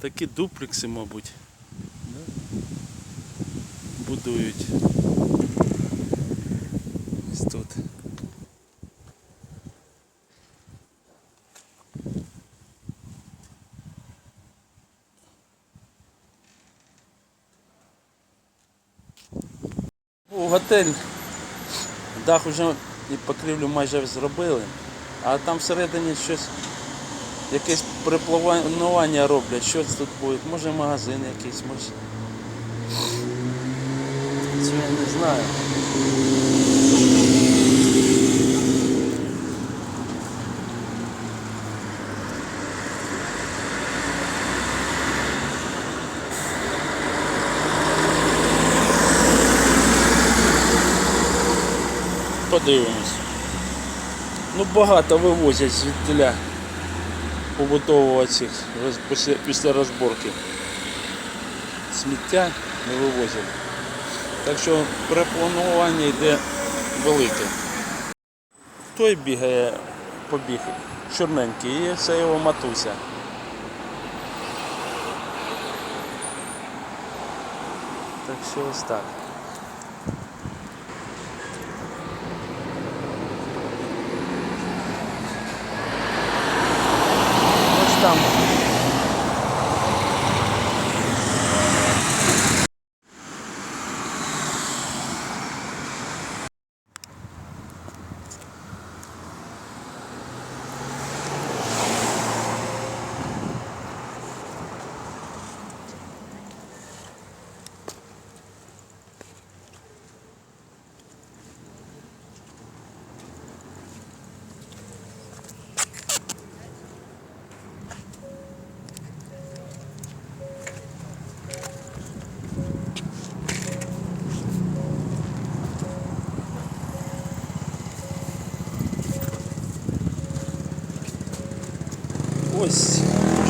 Такі дуплекси, мабуть. Будують. Ось тут. Готель дах уже і покрівлю майже зробили, а там всередині щось, якесь припланування роблять, що тут буде, може магазин якийсь, може. Це я не знаю. Подивимось. Ну багато вивозять звідтиля побутового цих після, після розборки. Сміття не вивозять. Так що перепланування йде велике. Той бігає, побіг чорненький, і це його матуся. Так що ось так. Ось Ось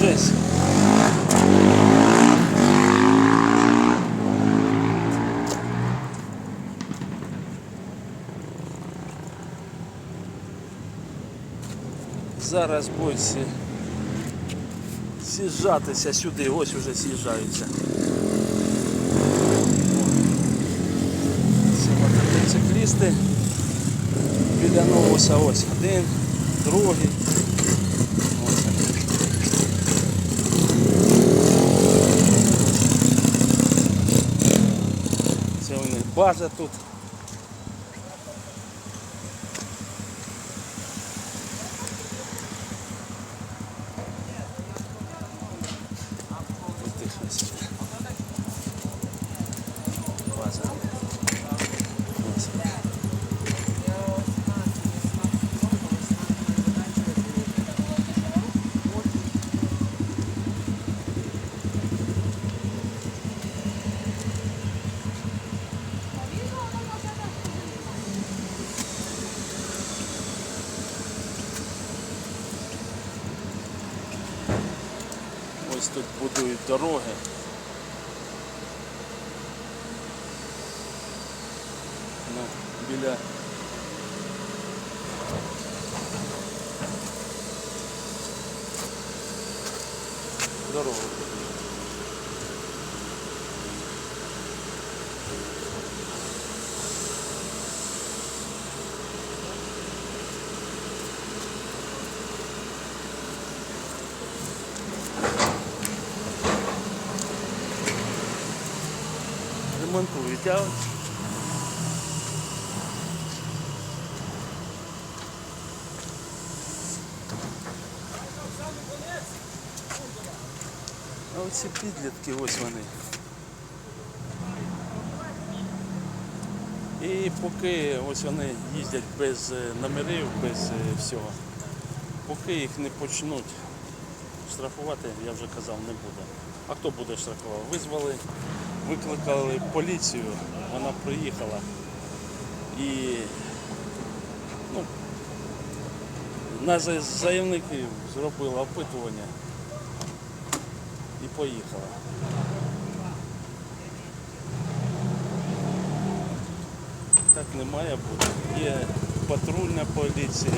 жесть. Зараз будуть з'їжджатися сюди, ось уже з'їжджаються. Ці мотоциклісти біля новоса ось один, другий. Ось. Це у них база тут. Ось тут будують дороги. Ну, біля дорогу будують. Ось А оці підлітки, ось вони. І поки ось вони їздять без е, номерів, без е, всього, поки їх не почнуть штрафувати, я вже казав, не буде. А хто буде штрафувати? Визвали, викликали поліцію, вона приїхала і ну, на за- заявників зробила опитування і поїхала. Так не має бути. Є патрульна поліція,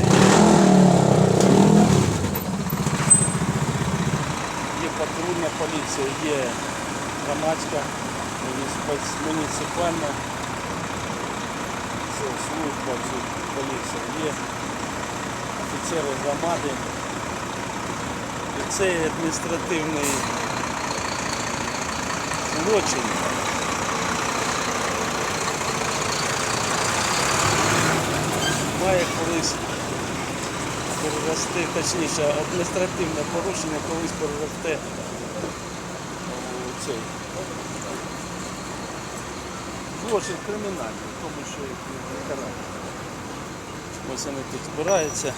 є патрульна поліція, є громадська, муніципальна це служба поліція, є офіцери громади. І цей адміністративний злочин. Має колись перерости, точніше, адміністративне порушення колись переросте цей злочин кримінальний, тому що їх не карати. Ось вони тут збираються.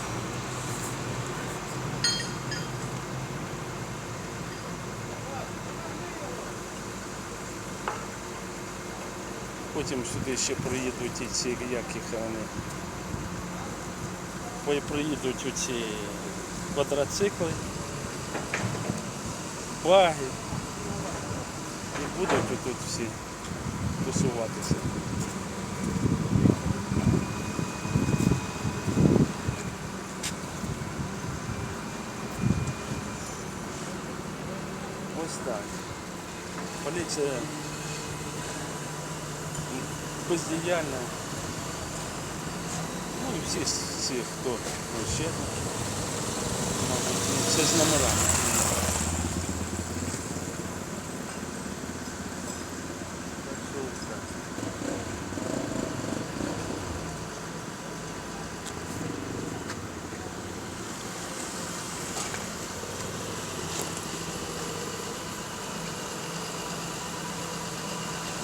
Потім сюди ще приїдуть і ці, як їх вони. Приїдуть оці квадроцикли, баги. І будуть тут всі тусуватися. Ось так. Поліція бездіяльна. Ну і всі, всі хто ну, ще, мабуть, ну, все з номерами. Так що ось так.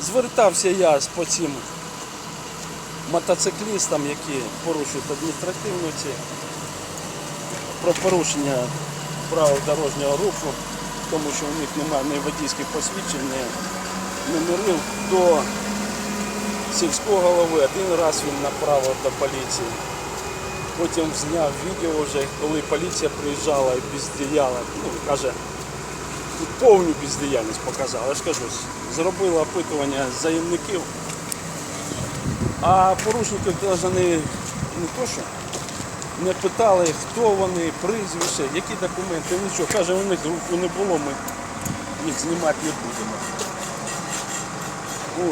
Звертався я по цим мотоциклістам, які порушують адміністративну ці про порушення правил дорожнього руху, тому що у них немає ні водійських посвідчень, ні номерів до сільського голови. Один раз він направив до поліції. Потім зняв відео вже, коли поліція приїжджала і бездіяла. Ну, каже, повну бездіяльність показала. Я ж кажу, зробила опитування заявників. А порушників навіть не, не то що, не питали, хто вони, прізвище, які документи, нічого. Каже, у них руку не було, ми їх знімати не будемо.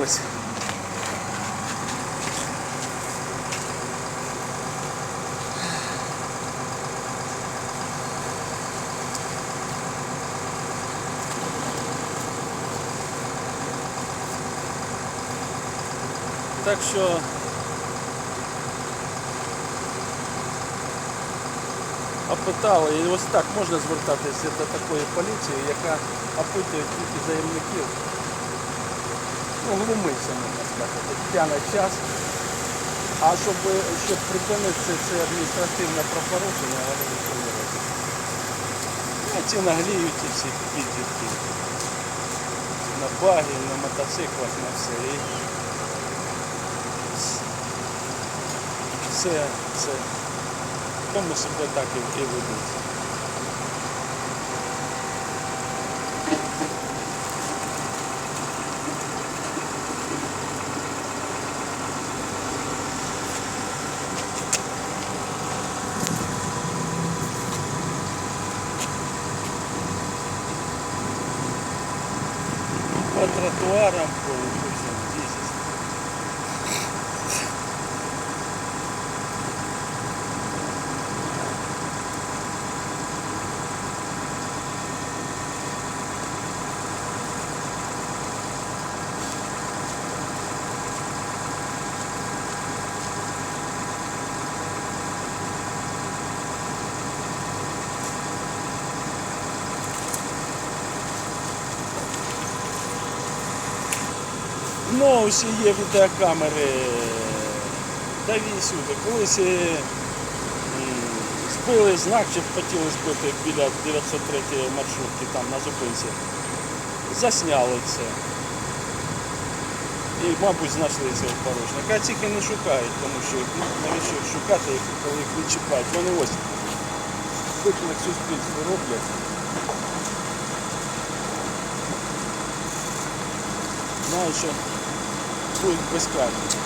Ось. Так що опитали, і ось так можна звертатися до такої поліції, яка опитує тільки заявників. Ну, глумиться, можна сказати, тяне час. А щоб, щоб припинити це, адміністративне правопорушення, вони не. Ну, ці нагліють і всі підлітки. На багі, на мотоциклах, на все. І все це тому себе так і, і ведуть. По тротуарам, по, Ну, усі є відеокамери та сюди. Колись е, збили знак, чи хотіли збити біля 903 маршрутки там на зупинці. Засняли це. І, мабуть, знайшли цього порушника. А тільки не шукають, тому що навіщо їх шукати, коли їх не чіпають. Вони ось виклик суспільству роблять. Знаю, що будуть безкарні.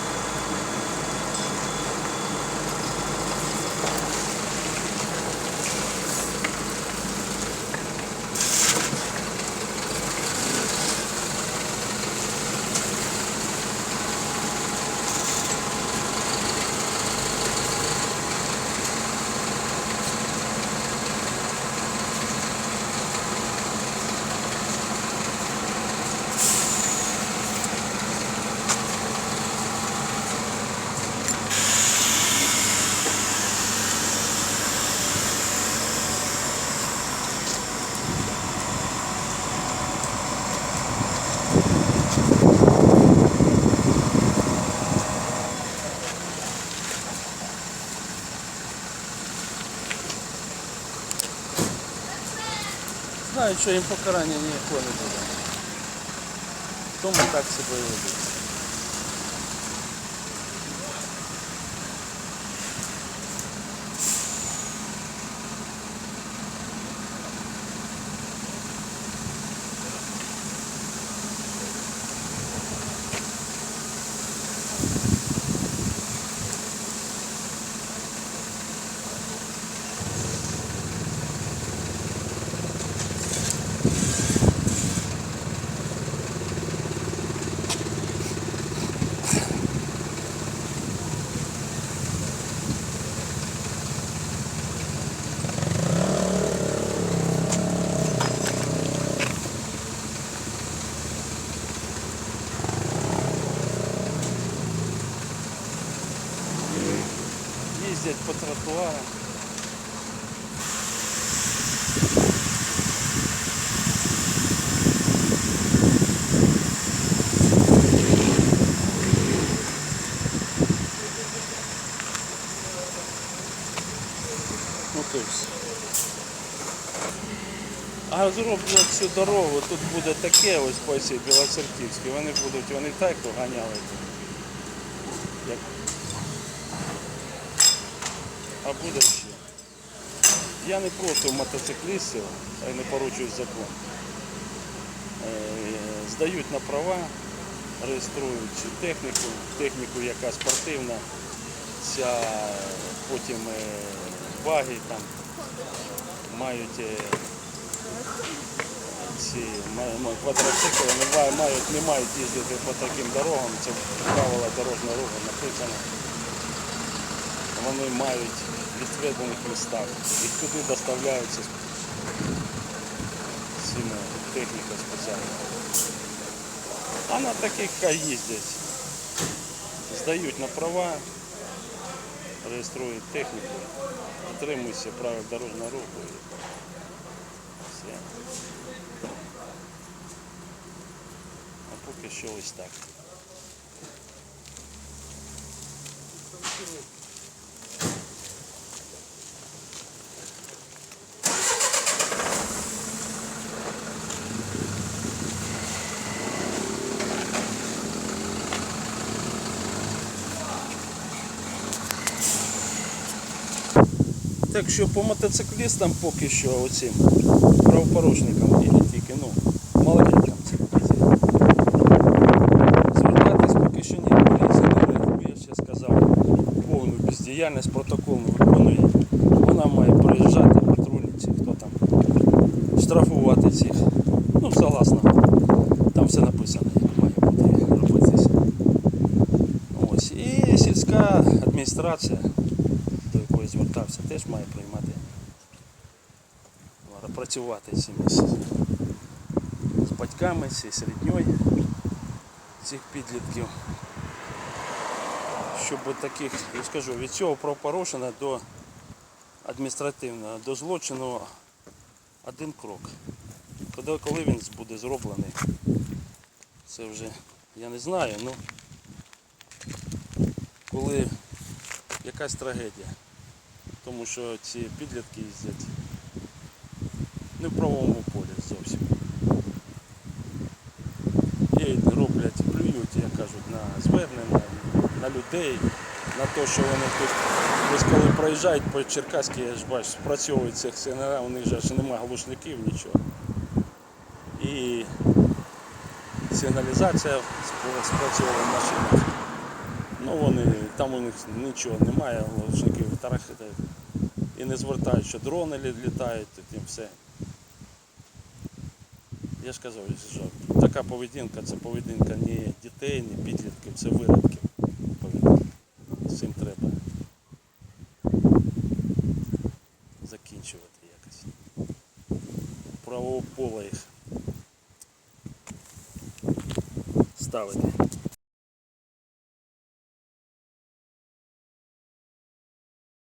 знають, що їм покарання ніякого не буде. Тому так себе і ведуть. Їздять по тротуарам. Ну. А зроблять цю дорогу, тут буде таке ось по цій Білоцерківській, вони будуть, вони так доганяли. Як... А буде. Я не проти мотоциклістів, а не порушують закон. Е, Здають на права, реєструють техніку, техніку, яка спортивна, ця потім е, баги там мають е, ці квадроцикли, не мають, не мають їздити по таким дорогам, це правила дорожнього руху написано. Вони мають в відведених. Їх туди доставляються сильно техніка спеціальна. А на таких їздять. Здають на права, реєструють техніку, дотримуються правил дорожнього руху. Все. А поки що ось так. Так що по мотоциклістам поки що оцим правопорушникам і тільки, ну, малоліткам це Звертатись поки що ні, поліція я ще сказав, повну бездіяльність протокол не виконує. Вона має приїжджати, патрульниці, хто там, штрафувати цих. Ну, согласно, там все написано, як має бути робитися. Ось. І сільська адміністрація звертався, теж має приймати, працювати з з- батьками, з середньою цих підлітків. Щоб таких, я ж кажу, від цього правопорушення до адміністративного, до злочину один крок. Коли, коли він буде зроблений, це вже я не знаю, ну коли якась трагедія. Тому що ці підлітки їздять не в правовому полі зовсім. І роблять, плюють, як кажуть, на звернення, на людей, на те, що вони тут ось коли проїжджають по Черкаській, я ж бачу, спрацьовують цих сигналів, у них ж немає глушників, нічого. І сигналізація спра- спрацьовує в машинах. Ну вони, там у них нічого немає, глушників тарахи і не звертають, що дрони лі- літають, і тим все. Я ж казав, що така поведінка це поведінка не дітей, не підлітків, це виродків. З цим треба закінчувати якось. Правового пола їх ставити.